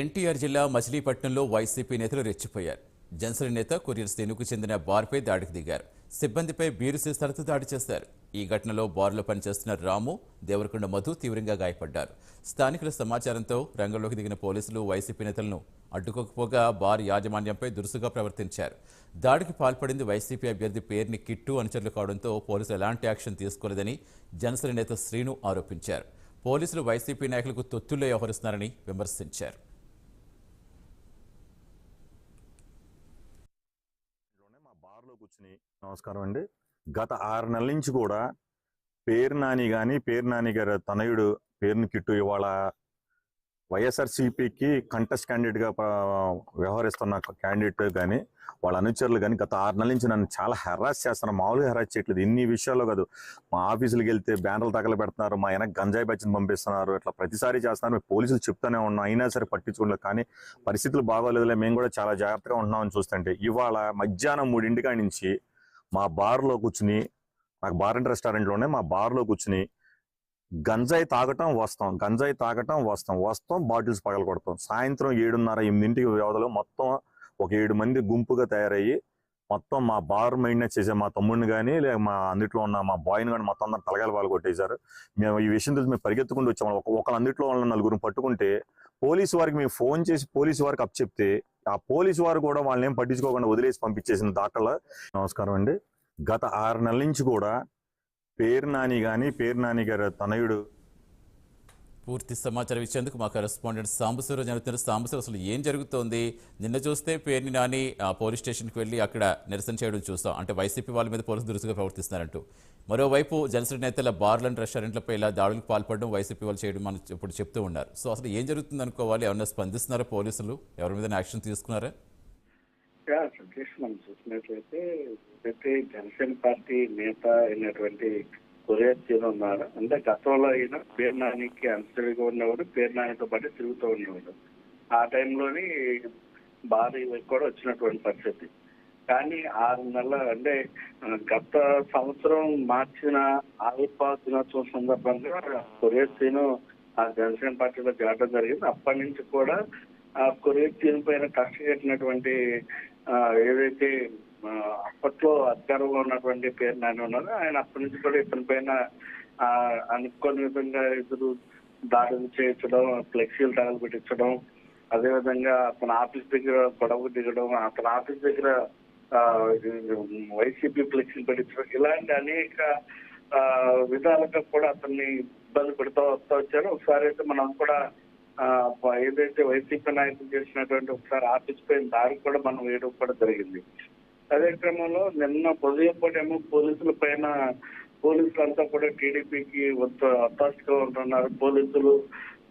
ఎన్టీఆర్ జిల్లా మచిలీపట్నంలో వైసీపీ నేతలు రెచ్చిపోయారు. జనసేన నేత కొరియర్ శ్రేణుకు చెందిన బార్పై దాడికి దిగారు. సిబ్బందిపై బీరు సీసాలతో దాడి చేశారు. ఈ ఘటనలో బార్లో పనిచేస్తున్న రాము దేవరకొండ మధు తీవ్రంగా గాయపడ్డారు. స్థానికుల సమాచారంతో రంగంలోకి దిగిన పోలీసులు వైసీపీ నేతలను అడ్డుకోకపోగా బార్ యాజమాన్యంపై దురుసుగా ప్రవర్తించారు. దాడికి పాల్పడింది వైసీపీ అభ్యర్థి పేరుని కిట్టు అనుచరులు కావడంతో పోలీసులు ఎలాంటి యాక్షన్ తీసుకోలేదని జనసేన నేత శ్రీను ఆరోపించారు. పోలీసులు వైసీపీ నాయకులకు తొత్తుల్లో వ్యవహరిస్తున్నారని విమర్శించారు లోనే మా బార్లో నమస్కారం అండి. గత ఆరు నెలల నుంచి కూడా పేరు నాని కానీ పేరు నాని గారి తనయుడు పేరుని కిట్టు ఇవాళ వైఎస్ఆర్సీపీకి కంటెస్ట్ క్యాండిడేట్గా వ్యవహరిస్తున్న క్యాండిడేట్ కానీ వాళ్ళ అనుచరులు కానీ గత ఆరు నెలల నుంచి నన్ను చాలా హెరాస్ చేస్తున్నారు. మామూలుగా హెరాస్ చేయట్లేదు. ఇన్ని విషయాల్లో కాదు. మా ఆఫీసులకు వెళ్తే బ్యానర్లు తగల పెడుతున్నారు. మా వెనక గంజాయి బచ్చిని పంపిస్తున్నారు. ఇట్లా ప్రతిసారి చేస్తున్నారు. మేము పోలీసులు చెప్తానే ఉన్నాం. అయినా సరే పట్టించుకోలేదు. కానీ పరిస్థితులు బాగోలేదులే. మేము కూడా చాలా జాగ్రత్తగా ఉంటున్నామని చూస్తుంటే ఇవాళ మధ్యాహ్నం మూడింటికాడి నుంచి మా బార్లో కూర్చుని నాకు బార్ అండ్ రెస్టారెంట్లోనే మా బార్లో కూర్చుని గంజాయి తాగటం వస్తాం గంజాయి తాగటం వస్తాం వస్తాం బాటిల్స్ పగల కొడతాం సాయంత్రం ఏడున్నర ఎనిమిదింటికి వ్యవధిలో మొత్తం ఒక ఏడు మంది గుంపుగా తయారయ్యి మొత్తం మా బార్ మైండ్నే చేసే మా తమ్ముడిని కానీ లేక మా అందుట్లో ఉన్న మా బాయ్ని కానీ మొత్తం అందరు తలగాలి వాళ్ళు కొట్టేశారు. మేము ఈ విషయం తెలిసి మేము పరిగెత్తుకుంటూ వచ్చాము ఒక ఒకళ్ళ అందుట్లో వాళ్ళని నలుగురు పట్టుకుంటే పోలీసు వారికి మేము ఫోన్ చేసి పోలీసు వారికి అప్ చెప్తే ఆ పోలీసు వారు కూడా వాళ్ళని ఏం పట్టించుకోకుండా వదిలేసి పంపించేసిన దాఖలా. నమస్కారం అండి. గత ఆరు నెలల నుంచి కూడా పేరు నాని కానీ పేరు నాని గారి తనయుడు. పూర్తి సమాచారం ఇచ్చేందుకు మా కరెస్పాండెంట్ సాంబసూరు జరుగుతున్న సాంబసూరు అసలు ఏం జరుగుతోంది? నిన్న చూస్తే పేరుని నాని ఆ, పోలీస్ స్టేషన్కి వెళ్ళి అక్కడ నిరసన చేయడం చూస్తాం అంటే వైసీపీ వాళ్ళ మీద పోలీసులు దురుసుగా ప్రవర్తిస్తున్నారంటూ. మరోవైపు జనసేన నేతల బార్లను రెస్టారెంట్లపై ఇలా దాడులకు పాల్పడడం వైసీపీ వాళ్ళు చేయడం మనం ఇప్పుడు చెప్తూ ఉన్నారు. సో అసలు ఏం జరుగుతుంది అనుకోవాలి ఎవరైనా స్పందిస్తున్నారా పోలీసులు? ఎవరి మీద యాక్షన్ తీసుకున్నారా? సతీష్ మనం చూసినట్లయితే ప్రతి జనసేన పార్టీ నేత అయినటువంటి కొరియర్ ఉన్నారు. అంటే గతంలో అయినా పేరు నానికి అనుసరిగా ఉన్నవాడు పేరు నానితో పాటు తిరుగుతూ ఉన్నవాడు. ఆ టైంలోని భారీ కూడా వచ్చినటువంటి పరిస్థితి. కానీ ఆరు నెలల అంటే గత సంవత్సరం మార్చిన ఆవిర్భావ దినోత్సవం సందర్భంగా కొరియర్ సీను ఆ జనసేన పార్టీలో చేరడం జరిగింది. అప్పటి నుంచి కూడా కొరియర్ సీన్ పైన కష్టపెట్టినటువంటి కట్టినటువంటి ఏదైతే అప్పట్లో అధికారంలో ఉన్నటువంటి పేరు నాని ఉన్నారో ఆయన అప్పటి నుంచి కూడా ఇతని పైన అనుకోని విధంగా ఇద్దరు దాడులు చేయించడం ఫ్లెక్సీలు తగలబెట్టించడం అదేవిధంగా అతని ఆఫీస్ దగ్గర గొడవ దిగడం అతని ఆఫీస్ దగ్గర వైసీపీ ఫ్లెక్సీలు పెట్టించడం ఇలాంటి అనేక ఆ, విధాలుగా కూడా అతన్ని ఇబ్బంది పెడతా వస్తూ వచ్చారు. ఒకసారి అయితే మనం కూడా ఏదైతే వైసీపీ నాయకులు చేసినటువంటి ఒకసారి ఆపించిపోయిన దారి కూడా మనం వేయడం కూడా జరిగింది. అదే క్రమంలో నిన్న ఉదయం పూట ఏమో పోలీసుల పైన పోలీసులంతా కూడా టీడీపీకి ఒత్తాసుగా ఉంటున్నారు. పోలీసులు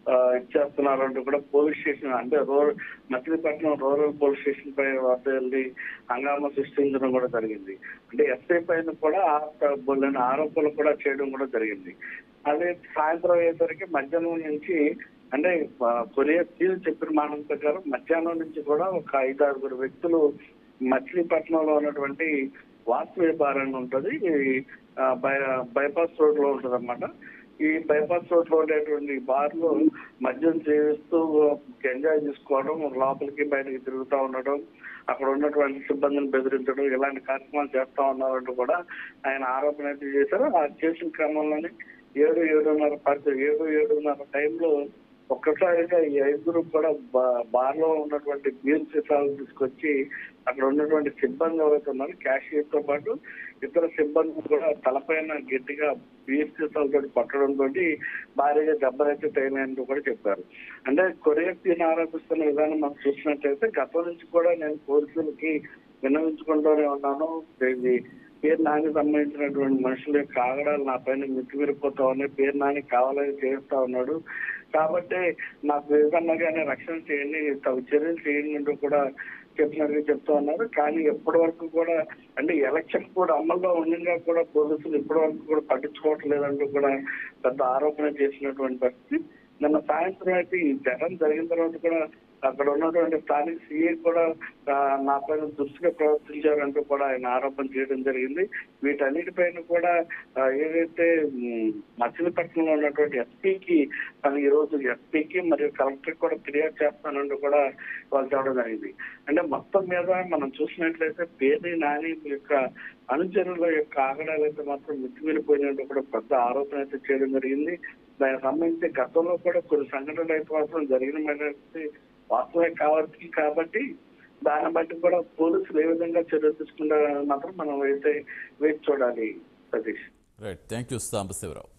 ఇచ్చేస్తున్నారు అంటూ కూడా పోలీస్ స్టేషన్ అంటే rural Machilipatnam rural police station పై వద్ద వెళ్ళి హంగామా సృష్టించడం కూడా జరిగింది. అంటే ఎస్ఐ పైన కూడా ఆ- ఆరోపణలు కూడా చేయడం కూడా జరిగింది. అదే సాయంత్రం అయ్యేసరికి మధ్యాహ్నం నుంచి అంటే కొరియర్ సీల్ చెప్పిన మాట ప్రకారం మధ్యాహ్నం నుంచి కూడా ఒక ఐదు ఆరుగురు వ్యక్తులు మచిలీపట్నంలో ఉన్నటువంటి వాస్తు వ్యాపారం ఉంటుంది. ఈ, బై- బైపాస్ రోడ్లో ఉంటుంది అనమాట ఈ బైపాస్ రోడ్లో ఉండేటువంటి బార్లు మద్యం సేవిస్తూ ఎంజాయ్ చేసుకోవడం లోపలికి బయటకి తిరుగుతూ ఉండడం అక్కడ ఉన్నటువంటి సిబ్బందిని బెదిరించడం ఇలాంటి కార్యక్రమాలు చేస్తా ఉన్నారంటూ కూడా ఆయన ఆరోపణ అయితే చేశారు. ఆ చేసిన క్రమంలోనే ఏడు ఏడున్నర పరిస్థితి ఏడు ఏడున్నర టైంలో ఒక్కసారిగా ఈ ఐదుగురు కూడా బా- బార్లో ఉన్నటువంటి బీర్ సీసాలు తీసుకొచ్చి అక్కడ ఉన్నటువంటి సిబ్బంది ఎవరైతే ఉన్నారో క్యాషియర్తో పాటు ఇతర సిబ్బంది కూడా తలపైన గట్టిగా బీర్ సీసాలతో కొట్టడంతో భారీగా దెబ్బలైతే తగినాయని కూడా చెప్పారు. అంటే కొరియర్ తీని ఆరోపిస్తున్న విధానం మనం చూసినట్టయితే గతం నుంచి కూడా నేను పోలీసులకి విన్నవించుకుంటూనే ఉన్నాను. పేరు నాని సంబంధించినటువంటి మనుషుల యొక్క ఆగడాలు నా పైన మితిమిరిపోతా ఉన్నాయి పేరు నాని కావాలని చేస్తా ఉన్నాడు. కాబట్టి నాకు ఏదన్నా కానీ రక్షణ చేయండి తగు చర్యలు చేయండి అంటూ కూడా చెప్పినట్టుగా చెప్తా ఉన్నారు. కానీ ఎప్పటి వరకు కూడా అంటే ఎలక్షన్ కూడా అమల్లో ఉండగా కూడా పోలీసులు ఇప్పటి వరకు కూడా పట్టించుకోవట్లేదంటూ కూడా పెద్ద ఆరోపణ చేసినటువంటి పరిస్థితి. నిన్న సాయంత్రం అయితే ఈ ఘటన జరిగిన తర్వాత కూడా అక్కడ ఉన్నటువంటి స్థానిక సీఏ కూడా నా పైన దుస్తుగా ప్రవర్తించారంటూ కూడా ఆయన ఆరోపణ చేయడం జరిగింది. వీటన్నిటిపైన కూడా ఏదైతే మచిలీపట్నంలో ఉన్నటువంటి ఎస్పీకి తను ఈ రోజు ఎస్పీకి మరియు కలెక్టర్ కూడా ఫిర్యాదు చేస్తానంటూ కూడా వాళ్ళు చెప్పడం జరిగింది. అంటే మొత్తం మీద మనం చూసినట్లయితే పేరు నాని యొక్క అనుచరుల యొక్క ఆగడాలు అయితే మాత్రం మితిమీరిపోయినట్టు కూడా పెద్ద ఆరోపణ అయితే చేయడం జరిగింది. దానికి సంబంధించి గతంలో కూడా కొన్ని సంఘటనలు అయితే మాత్రం జరిగిన వాస్తవమే కావచ్చు కాబట్టి దాన్ని బట్టి కూడా పోలీసులు ఏ విధంగా చర్యలు తీసుకుంటారని మాత్రం మనం అయితే వేచి చూడాలి Satish. Right thank you Sambasivarao.